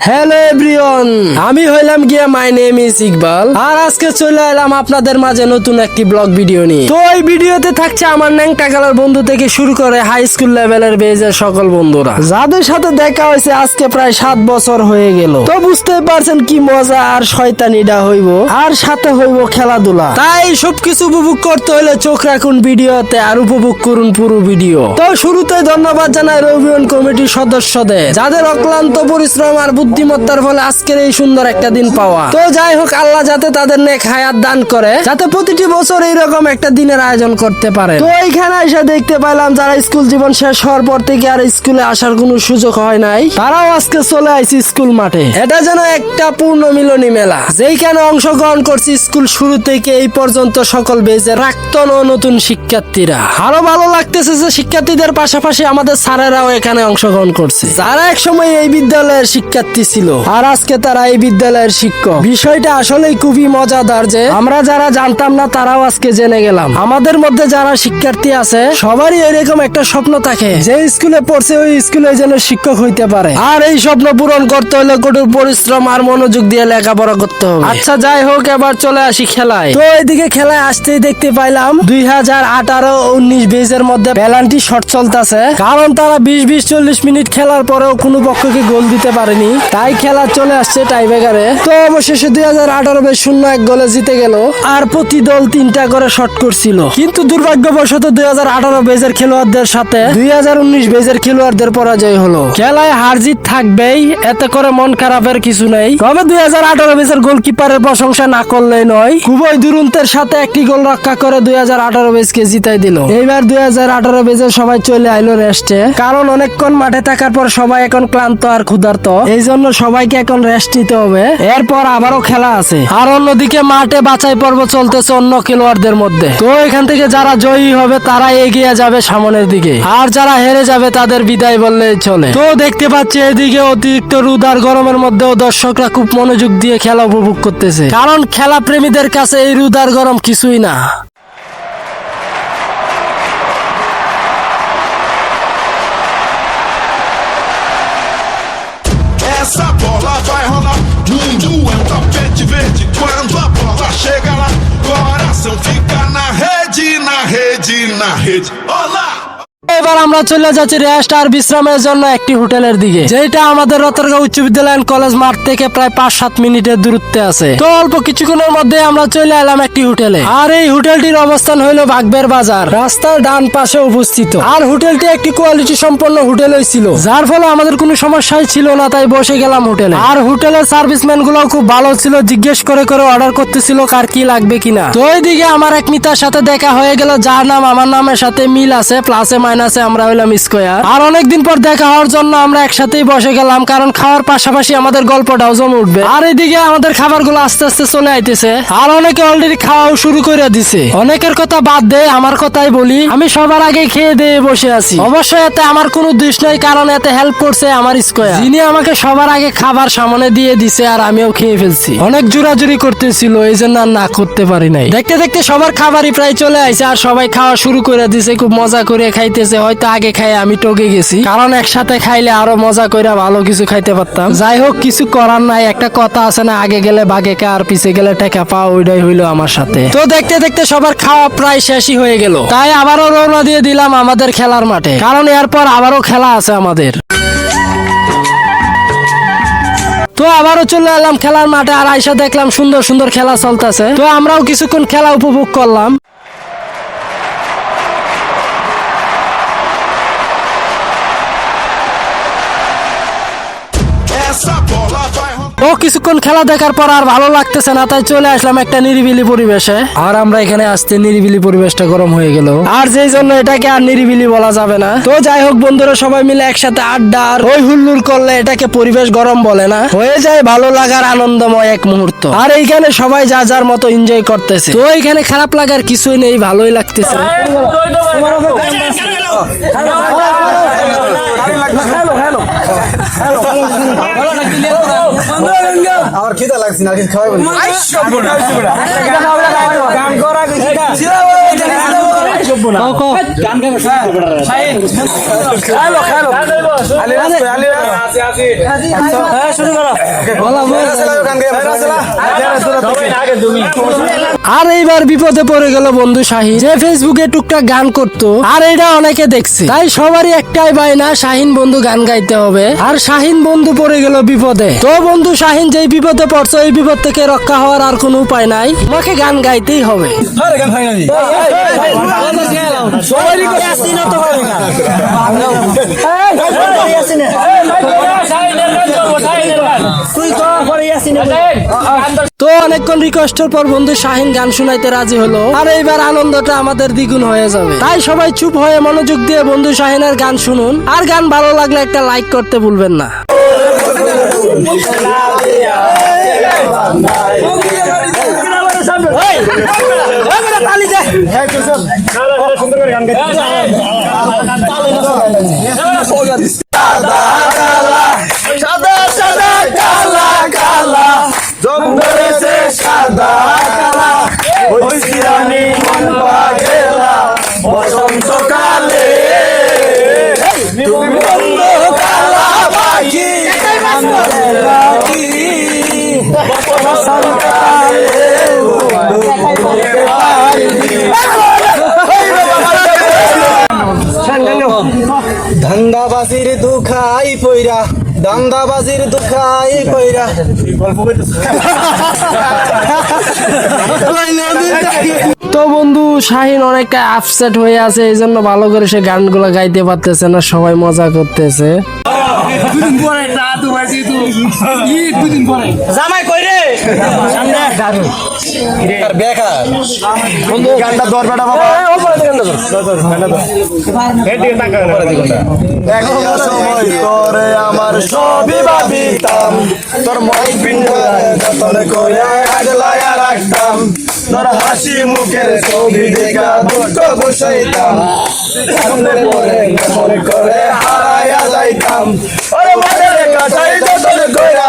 Hello everyone আমি হইলাম গিয়া মাই নেম ইজ ইকবাল আর আজকে চলে এলাম আপনাদের মাঝে নতুন একটি ব্লগ ভিডিও নিয়ে। তো এই ভিডিওতে থাকছে আমার ন্যাংটা কালার বন্ধু থেকে শুরু করে হাই স্কুল লেভেলের বেজের সকল বন্ধুরা। যাদের সাথে দেখা হয়েছে, আজকে প্রায় সাত বছর হয়ে গেল। তো বুঝতেই পারছেন কি মজা আর শয়তানিটা হইব। আর সাথে হইব খেলাধুলা। তাই সবকিছু উপভোগ করতে হলে চোখ রাখুন ভিডিওতে আর উপভোগ করুন পুরো ভিডিও। তো শুরুতে ধন্যবাদ জানাই রবিউন কমিটির সদস্যদের। যাদের অক্লান্ত পরিশ্রম আর বুদ্ধিমত্তার ফলে আজকের এই সুন্দর একটা দিন পাওয়া। তো যাই হোক, আল্লাহ যাতে তাদের নেক হায়াত দান করে, যাতে প্রতিটি বছর এইরকম একটা দিনের আয়োজন করতে পারে। তো এইখানে এসে দেখতে পাইলাম, যারা স্কুল জীবন শেষ হওয়ার পর থেকে আর স্কুলে আসার কোনো সুযোগ হয় নাই, তারাও আজকে চলে আইছি স্কুল মাঠে। এটা যেন একটা পূর্ণ মিলনী মেলা। যেইখানে অংশগ্রহণ করছি স্কুল শুরু থেকে এই পর্যন্ত সকল বেজে প্রাক্তন ও নতুন শিক্ষার্থীরা। আরও ভালো লাগতেছে যে শিক্ষার্থীদের পাশাপাশি আমাদের স্যারেরাও এখানে অংশগ্রহণ করছে। যারা একসময় এই বিদ্যালয়ের শিক্ষার্থী ছিল আর আজকে তারা এই বিদ্যালয়ের শিক্ষক। বিষয়টা আসলেই খুবই মজাদার যে, আমরা যারা জানতাম না, তারাও আজকে জেনে গেলাম। আমাদের মধ্যে যারা শিক্ষার্থী আছে, সবারই এরকম একটা স্বপ্ন থাকে যে, স্কুলে পড়ছে, ওই স্কুলে যেন শিক্ষক হইতে পারে। আর এই স্বপ্ন পূরণ করতে হলে কঠোর পরিশ্রম আর মনোযোগ দিয়ে লেখাপড়া করতে হবে। আচ্ছা যাই হোক, এবার চলে আসি খেলায়। তো এদিকে খেলায় আসতেই দেখতে পাইলাম, দুই হাজার আঠারো উনিশ বেজের মধ্যে পেলান্টি শট চলতেছে। কারণ তারা বিশ বিশ চল্লিশ মিনিট খেলার পরেও কোনো পক্ষকে গোল দিতে পারেনি। তাই খেলা চলে আসছে টাইব্রেকারে তো অবশেষে দুই হাজার আঠারো শূন্য এক গোলে জিতে গেল। আর প্রতি দল তিনটা করে শট করছিল। কিন্তু দুর্ভাগ্যবশত দুই হাজার আঠারো বেজের খেলোয়াড়দের সাথে দুই হাজার উনিশ বেজের খেলোয়াড়দের পরাজয় হলো। খেলায় হারজিত থাকবেই, এতে করে মন খারাপের কিছু নেই। তবে দুই হাজার আঠারো বেজের গোলকিপারের প্রশংসা না করলেই নয়, খুবই দুরন্তের সাথে একটি গোল রক্ষা করে দুই হাজার আঠারো বেজকে জিতাই দিল। এইবার দুই হাজার আঠারো বেজে সবাই চলে আইলো রেস্টে কারণ অনেকক্ষণ মাঠে থাকার পর সবাই এখন ক্লান্ত আর ক্ষুধার্ত। এই জন্য সবাইকে এখন রেস্ট নিতে হবে। এরপর আবারও খেলা আছে। আর অন্যদিকে মাঠে বাছাই পর্ব চলতেছে অন্য খেলোয়াড়দের মধ্যে। তো এখান থেকে যারা জয়ী হবে, তারা এগিয়ে যাবে সামনের দিকে। আর যারা হেরে যাবে, তাদের বিদায় বললেই চলে। তো দেখতে পাচ্ছি এদিকে অতিরিক্ত রুদার গরমের মধ্যেও দর্শকরা খুব মনোযোগ দিয়ে খেলা উপভোগ করতেছে। কারণ খেলা প্রেমীদের কাছে এই রুদার গরম কিছুই না। Verde. Quando a bola chega lá, coração fica na rede, na rede, na rede. Olá! এবার আমরা চলে যাচ্ছি রেস্ট আর বিশ্রামের জন্য একটি হোটেলের দিকে যেটা আমাদের রতরগাঁও উচ্চ বিদ্যালয় কলেজ মাঠ থেকে প্রায় পাঁচ সাত মিনিটের দূরত্বে আছে। তো অল্প কিছুক্ষণের মধ্যে আমরা চলে এলাম একটি হোটেলে। আর এই হোটেলটির অবস্থান হইল বাগবের বাজার, রাস্তার ডান পাশে অবস্থিত। আর হোটেলটি একটি কোয়ালিটি সম্পন্ন হোটেল ছিল, যার ফলে আমাদের কোনো সমস্যাই ছিল না, তাই বসে গেলাম হোটেলে। আর হোটেলের সার্ভিসম্যানগুলো খুব ভালো ছিল, জিজ্ঞেস করে করে অর্ডার করতেছিল কার কি লাগবে কিনা। তো ওইদিকে আমার এক মিতার সাথে দেখা হয়ে গেল, যার নাম, আমার নামের সাথে মিল আছে প্লাসে মাইনাসে আমরা হইলাম স্কোয়ার। আর অনেকদিন পর দেখা হওয়ার জন্য আমরা একসাথেই বসে গেলাম, কারণ খাওয়ার পাশাপাশি আমাদের গল্পটাও জমে উঠবে। আর এদিকে আমাদের খাবারগুলো আস্তে আস্তে চলে আইতেছে। আর অনেকে অলরেডি খাওয়াও শুরু করে দিছে। অনেকের কথা বাদ দে, আমার কথাই বলি। আমি সবার আগে খেয়ে দিয়ে বসে আছি। অবশ্যই এতে আমার কোনো দোষ নাই, কারণ এতে হেল্প করছে আমার স্কোয়ার। যিনি আমাকে সবার আগে খাবার সামনে দিয়ে দিছে আর আমিও খেয়ে ফেলছি। অনেক জোরাজুরি করতেছিল এই জন্য আর না করতে পারি নাই। দেখতে দেখতে সবার খাবারই প্রায় চলে আইছে আর সবাই খাওয়া শুরু করে দিছে, খুব মজা করে খাইতেছে হয়তো আগে খাই আমি টকে গেছি। কারণ একসাথে খাইলে আরও মজা করে ভালো কিছু খাইতে পারতাম। যাই হোক, কিছু করার নাই, একটা কথা আছে না, আগে গেলে বাগে কা আর পিছে গেলে টেকা পাওয়া ওইটাই হইল আমার সাথে। তো দেখতে দেখতে সবার খাওয়া প্রায় শেষই হয়ে গেল। তাই আবারও রওনা দিয়ে দিলাম আমাদের খেলার মাঠে। কারণ এরপর আবারও খেলা আছে আমাদের। তো আবারও চলে এলাম খেলার মাঠে আর আইসা দেখলাম সুন্দর সুন্দর খেলা চলতেছে। তো আমরাও কিছুক্ষণ খেলা উপভোগ করলাম। ও, কিছুক্ষণ খেলা দেখার পর আর ভালো লাগতেছে না, তাই চলে আসলাম একটা নিরিবিলি পরিবেশে। আর আমরা এখানে আসতে নিরিবিলি পরিবেশটা গরম হয়ে গেল। আর যেই জন্য এটাকে আর নিরিবিলি বলা যাবে না। তো যাই হোক বন্ধুরা, সবাই মিলে একসাথে আড্ডা আর ওই হুল্লুর করলে এটাকে পরিবেশ গরম বলে না। হয়ে যায় ভালো লাগার আনন্দময় এক মুহূর্ত। আর এইখানে সবাই যা যার মতো এনজয় করতেছে। তো এইখানে খারাপ লাগার কিছুই নেই, ভালোই লাগতেছে। আমার খিদা লাগছে না কিছু খাওয়াই বলি আর এইবার বিপদে পড়ে গেল বন্ধু শাহিন যে ফেসবুকে টুকটাক গান করতো আর এটা অনেকে দেখছে তাই সবারই একটাই বায়না শাহিন বন্ধু গান গাইতে হবে আর শাহিন বন্ধু পড়ে গেল বিপদে তো বন্ধু শাহিন যেই বিপদে পড়ছো এই বিপদ থেকে রক্ষা হওয়ার আর কোনো উপায় নাই তোমাকে গান গাইতেই হবে তো অনেকক্ষণ রিকোয়েস্টের পর বন্ধু শাহিন গান শুনাইতে রাজি হলো। আর এইবার আনন্দটা আমাদের দ্বিগুণ হয়ে যাবে। তাই সবাই চুপ হয়ে মনোযোগ দিয়ে বন্ধু শাহিনের গান শুনুন। আর গান ভালো লাগলে একটা লাইক করতে ভুলবেন না। ধান্দাবাজির দুখাই পইরা দান্দাবাজির দুখাই পইরা। তো বন্ধু শাহিন অনেকটা আপসেট হয়ে আছে এই জন্য ভালো করে সে গানগুলো গাইতে পারতেছে না সবাই মজা করতেছে। জামাই গানটা ধর বেটা বাবা। তোরে আমার সবই ভাবিতাম। তোর মই পিণ্ড করে আগলায়া রাখতাম। তোর হাসি মুখের ছবি দেখা বসাইতাম। সামনে পরে মনে করে হারাইয়া যাইতাম। ওরে কাটাই কইরা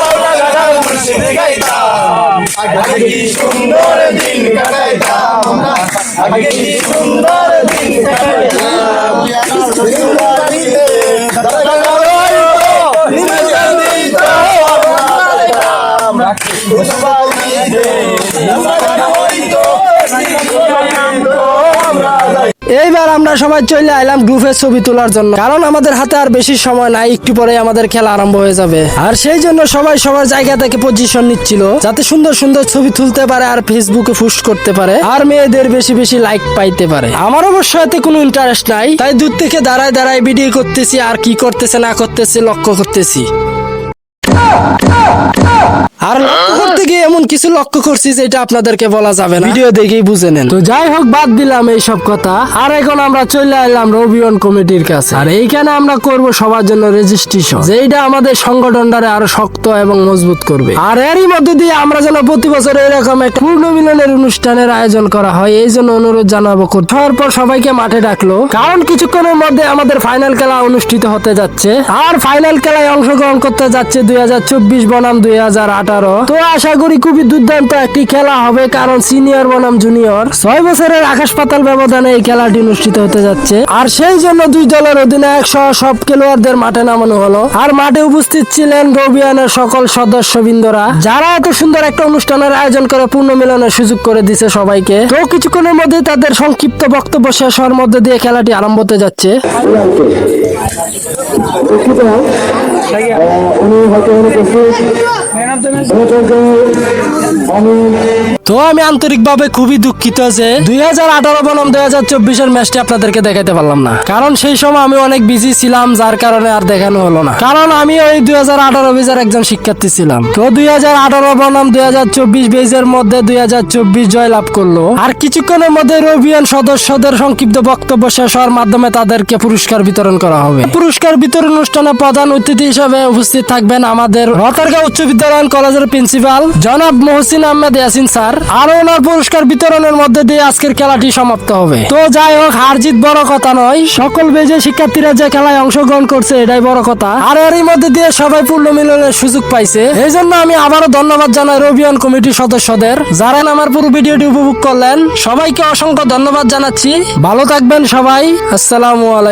বাউলা গান মুর্শিদ গাইতাম আগে কি সুন্দর দিন কাটাইতাম আমরা আগে কি সুন্দর এইবার আমরা সবাই চলে আইলাম গ্রুপের ছবি তোলার জন্য। কারণ আমাদের হাতে আর বেশি সময় নাই, একটু পরে আমাদের খেলা আরম্ভ হয়ে যাবে। আর সেই জন্য সবাই সবার জায়গা থেকে পজিশন নিচ্ছিল, যাতে সুন্দর সুন্দর ছবি তুলতে পারে আর ফেসবুকে পোস্ট করতে পারে, আর মেয়েদের বেশি বেশি লাইক পাইতে পারে। আমার অবশ্য এতে কোনো ইন্টারেস্ট নাই, তাই দূর থেকে দাঁড়ায় দাঁড়ায় ভিডিও করতেছি, আর কি করতেছে না করতেছে লক্ষ্য করতেছি। এমন কিছু লক্ষ্য করছি যেটা আপনাদেরকে বলা যাবে না। ভিডিও দেখেই বুঝে নেন। তো যাই হোক বাদ দিলাম এই সব কথা। আর এখন আমরা চলে এলাম রবিয়ন কমিটির কাছে। আর এইখানে আমরা করব সবার জন্য রেজিস্ট্রেশন যেটা আমাদের সংগঠনটারে আরও শক্ত এবং মজবুত করবে। আর এরই মধ্যে দিয়ে আমরা যেন প্রতি বছর এরকম একটা পূর্ণ মিলনের অনুষ্ঠানের আয়োজন করা হয় এই জন্য অনুরোধ জানাব করতে হওয়ার পর সবাইকে মাঠে ডাকলো। কারণ কিছুক্ষণের মধ্যে আমাদের ফাইনাল খেলা অনুষ্ঠিত হতে যাচ্ছে। আর ফাইনাল খেলায় অংশগ্রহণ করতে যাচ্ছে দুই হাজার চব্বিশ বনাম দুই হাজার আঠারো। তো আশা করি খুবই দুর্দান্ত একটি খেলা হবে কারণ সিনিয়র বনাম জুনিয়র। ছয় বছরের আকাশ পাতাল ব্যবধানে এই খেলাটি অনুষ্ঠিত হতে যাচ্ছে। আর সেই জন্য দুই দলের অধিনায়ক সহ সব খেলোয়াড়দের মাঠে নামানো হলো। আর মাঠে উপস্থিত ছিলেন রবিয়ানের সকল সদস্যবৃন্দরা। যারা এত সুন্দর একটা অনুষ্ঠানের আয়োজন করে পূর্ণ মিলনের সুযোগ করে দিছে সবাইকে। তো কিছুক্ষণের মধ্যে তাদের সংক্ষিপ্ত বক্তব্য শেষ হওয়ার মধ্যে দিয়ে খেলাটি আরম্ভ হতে যাচ্ছে। আহ, উনি হয়তো অনুপস্থিত আমি তো আমি আন্তরিকভাবে খুবই দুঃখিত যে দুই হাজার আঠারো বনাম দুই হাজার চব্বিশের ম্যাচটি আপনাদেরকে দেখাতে পারলাম না। কারণ সেই সময় আমি অনেক বিজি ছিলাম, যার কারণে আর দেখানো হলো না। কারণ আমি ওই দুই হাজার আঠারো বেজের একজন শিক্ষার্থী ছিলাম। তো দুই হাজার আঠারো বনাম দুই হাজার চব্বিশ বেজের মধ্যে দুই হাজার চব্বিশ জয়লাভ করল। আর কিছুক্ষণের মধ্যে রবিয়ান সদস্যদের সংক্ষিপ্ত বক্তব্য শেষ হওয়ার মাধ্যমে তাদেরকে পুরস্কার বিতরণ করা হবে। পুরস্কার বিতরণ অনুষ্ঠানে প্রধান অতিথি হিসেবে উপস্থিত থাকবেন আমাদের রতারগাঁও উচ্চ বিদ্যালয় কলেজের প্রিন্সিপাল জনাব মহসিন আহমেদ ইয়াসিন স্যার। আর ওনার পুরস্কার বিতরণের মধ্যে দিয়ে আজকের খেলাটি সমাপ্ত হবে। তো যাই হোক, হার জিত বড় কথা নয়। সকল বেজে শিক্ষার্থীরা যে খেলায় অংশগ্রহণ করছে, এটাই বড় কথা। আর এরই মধ্যে দিয়ে সবাই পূর্ণ মিলনের সুযোগ পাইছে। এই জন্য আমি আবারও ধন্যবাদ জানাই রবিয়ান কমিটির সদস্যদের। যারা আমার পুরো ভিডিওটি উপভোগ করলেন, সবাইকে অসংখ্য ধন্যবাদ জানাচ্ছি। ভালো থাকবেন সবাই। আসসালামু আলাইকুম।